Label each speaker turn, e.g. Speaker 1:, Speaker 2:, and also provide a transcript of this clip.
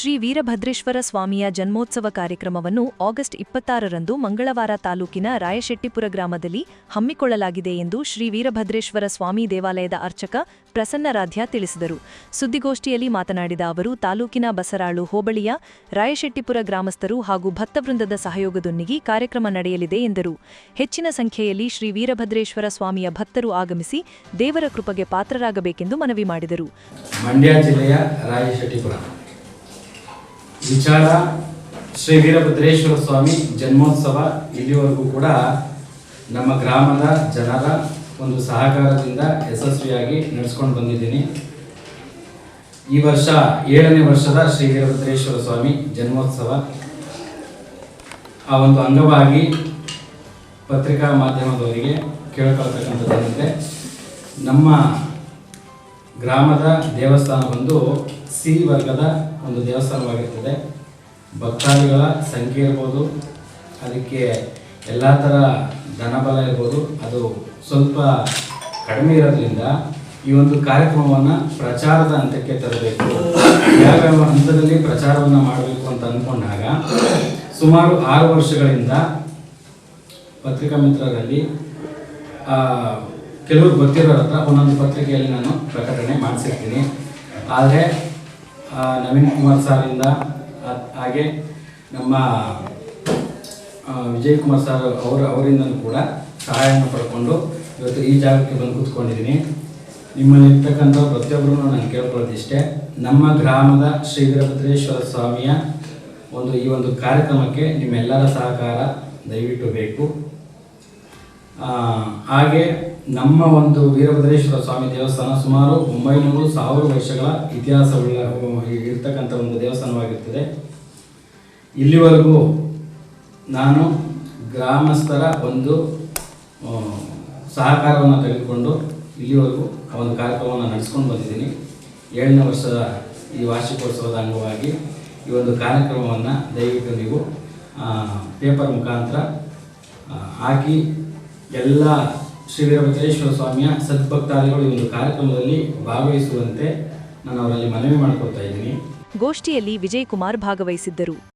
Speaker 1: ಶ್ರೀ ವೀರಭದ್ರೇಶ್ವರ ಸ್ವಾಮಿಯ ಜನ್ಮೋತ್ಸವ ಕಾರ್ಯಕ್ರಮವನ್ನು ಆಗಸ್ಟ್ ಇಪ್ಪತ್ತಾರರಂದು ಮಂಗಳವಾರ ತಾಲೂಕಿನ ರಾಯಶೆಟ್ಟಿಪುರ ಗ್ರಾಮದಲ್ಲಿ ಹಮ್ಮಿಕೊಳ್ಳಲಾಗಿದೆ ಎಂದು ಶ್ರೀ ವೀರಭದ್ರೇಶ್ವರ ಸ್ವಾಮಿ ದೇವಾಲಯದ ಅರ್ಚಕ ಪ್ರಸನ್ನರಾಧ್ಯ ತಿಳಿಸಿದರು. ಸುದ್ದಿಗೋಷ್ಠಿಯಲ್ಲಿ ಮಾತನಾಡಿದ ಅವರು, ತಾಲೂಕಿನ ಬಸರಾಳು ಹೋಬಳಿಯ ರಾಯಶೆಟ್ಟಿಪುರ ಗ್ರಾಮಸ್ಥರು ಹಾಗೂ ಭತ್ತವೃಂದದ ಸಹಯೋಗದೊಂದಿಗೆ ಕಾರ್ಯಕ್ರಮ ನಡೆಯಲಿದೆ ಎಂದರು. ಹೆಚ್ಚಿನ ಸಂಖ್ಯೆಯಲ್ಲಿ ಶ್ರೀ ವೀರಭದ್ರೇಶ್ವರ ಸ್ವಾಮಿಯ ಭಕ್ತರು ಆಗಮಿಸಿ ದೇವರ ಕೃಪೆಗೆ ಪಾತ್ರರಾಗಬೇಕೆಂದು ಮನವಿ ಮಾಡಿದರು.
Speaker 2: ಮಂಡ್ಯ ಜಿಲ್ಲೆಯ ರಾಯಶೆಟ್ಟಿಪುರ. ವಿಚಾರ ಶ್ರೀ ವೀರಭದ್ರೇಶ್ವರ ಸ್ವಾಮಿ ಜನ್ಮೋತ್ಸವ ಇಲ್ಲಿವರೆಗೂ ಕೂಡ ನಮ್ಮ ಗ್ರಾಮದ ಜನರ ಒಂದು ಸಹಕಾರದಿಂದ ಯಶಸ್ವಿಯಾಗಿ ನಡೆಸ್ಕೊಂಡು ಬಂದಿದ್ದೀನಿ. ಈ ವರ್ಷ ಏಳನೇ ವರ್ಷದ ಶ್ರೀ ವೀರಭದ್ರೇಶ್ವರ ಸ್ವಾಮಿ ಜನ್ಮೋತ್ಸವ. ಆ ಒಂದು ಅಂಗವಾಗಿ ಪತ್ರಿಕಾ ಮಾಧ್ಯಮದವರಿಗೆ ಕೇಳ್ಕೊಳ್ತಕ್ಕಂಥದ್ದೇನೆಂದರೆ, ನಮ್ಮ ಗ್ರಾಮದ ದೇವಸ್ಥಾನ ಒಂದು ಸಿ ವರ್ಗದ ಒಂದು ದೇವಸ್ಥಾನವಾಗಿರ್ತದೆ. ಭಕ್ತಾದಿಗಳ ಸಂಖ್ಯೆ ಇರ್ಬೋದು, ಅದಕ್ಕೆ ಎಲ್ಲ ಥರ ಧನಬಲ ಇರ್ಬೋದು, ಅದು ಸ್ವಲ್ಪ ಕಡಿಮೆ ಇರೋದ್ರಿಂದ ಈ ಒಂದು ಕಾರ್ಯಕ್ರಮವನ್ನು ಪ್ರಚಾರದ ಹಂತಕ್ಕೆ ತರಬೇಕು. ಯಾವ್ಯಾವ ಹಂತದಲ್ಲಿ ಪ್ರಚಾರವನ್ನು ಮಾಡಬೇಕು ಅಂತ ಅಂದ್ಕೊಂಡಾಗ ಸುಮಾರು ಆರು ವರ್ಷಗಳಿಂದ ಪತ್ರಿಕಾ ಮಿತ್ರರಲ್ಲಿ ಕೆಲವರು ಗೊತ್ತಿರೋರ ಹತ್ರ ಒಂದೊಂದು ಪತ್ರಿಕೆಯಲ್ಲಿ ನಾನು ಪ್ರಕಟಣೆ ಮಾಡಿಸಿರ್ತೀನಿ ಆದರೆ ನವೀನ್ ಕುಮಾರ್ ಸಾರಿಂದ ಹಾಗೆ ನಮ್ಮ ವಿಜಯ್ ಕುಮಾರ್ ಸರ್ ಅವರು ಅವರಿಂದಲೂ ಕೂಡ ಸಹಾಯವನ್ನು ಪಡ್ಕೊಂಡು ಇವತ್ತು ಈ ಜಾಗಕ್ಕೆ ಬಂದು ಕೂತ್ಕೊಂಡಿದ್ದೀನಿ. ನಿಮ್ಮಲ್ಲಿರ್ತಕ್ಕಂಥ ಪ್ರತಿಯೊಬ್ಬರೂ ನಾನು ಕೇಳ್ಕೊಳ್ಳೋದಿಷ್ಟೇ. ನಮ್ಮ ಗ್ರಾಮದ ಶ್ರೀ ವೀರಭದ್ರೇಶ್ವರ ಸ್ವಾಮಿಯ ಒಂದು, ಈ ಒಂದು ಕಾರ್ಯಕ್ರಮಕ್ಕೆ ನಿಮ್ಮೆಲ್ಲರ ಸಹಕಾರ ದಯವಿಟ್ಟು ಬೇಕು. ಹಾಗೆ ನಮ್ಮ ಒಂದು ವೀರಭದ್ರೇಶ್ವರ ಸ್ವಾಮಿ ದೇವಸ್ಥಾನ ಸುಮಾರು ಒಂಬೈನೂರು ಸಾವಿರ ವರ್ಷಗಳ ಇತಿಹಾಸವುಳ್ಳ ಇರ್ತಕ್ಕಂಥ ಒಂದು ದೇವಸ್ಥಾನವಾಗಿರ್ತದೆ ಇಲ್ಲಿವರೆಗೂ ನಾನು ಗ್ರಾಮಸ್ಥರ ಒಂದು ಸಹಕಾರವನ್ನು ತೆಗೆದುಕೊಂಡು ಇಲ್ಲಿವರೆಗೂ ಆ ಒಂದು ಕಾರ್ಯಕ್ರಮವನ್ನು ನಡೆಸ್ಕೊಂಡು ಬಂದಿದ್ದೀನಿ. ಏಳನೇ ವರ್ಷದ ಈ ವಾರ್ಷಿಕೋತ್ಸವದ ಅಂಗವಾಗಿ ಈ ಒಂದು ಕಾರ್ಯಕ್ರಮವನ್ನು ದಯವಿಟ್ಟು ನೀವು ಪೇಪರ್ ಮುಖಾಂತರ ಹಾಕಿ ಎಲ್ಲ ಶ್ರೀ ವೀರಭದ್ರೇಶ್ವರ ಸ್ವಾಮಿಯ ಸದ್ಭಕ್ತಾದಿಗಳು ಈ ಒಂದು ಕಾರ್ಯಕ್ರಮದಲ್ಲಿ ಭಾಗವಹಿಸುವಂತೆ ನಾನು ಅವರಲ್ಲಿ ಮನವಿ ಮಾಡಿಕೊಳ್ತಾ ಇದ್ದೀನಿ.
Speaker 1: ಗೋಷ್ಠಿಯಲ್ಲಿ ವಿಜಯಕುಮಾರ್ ಭಾಗವಹಿಸಿದ್ದರು.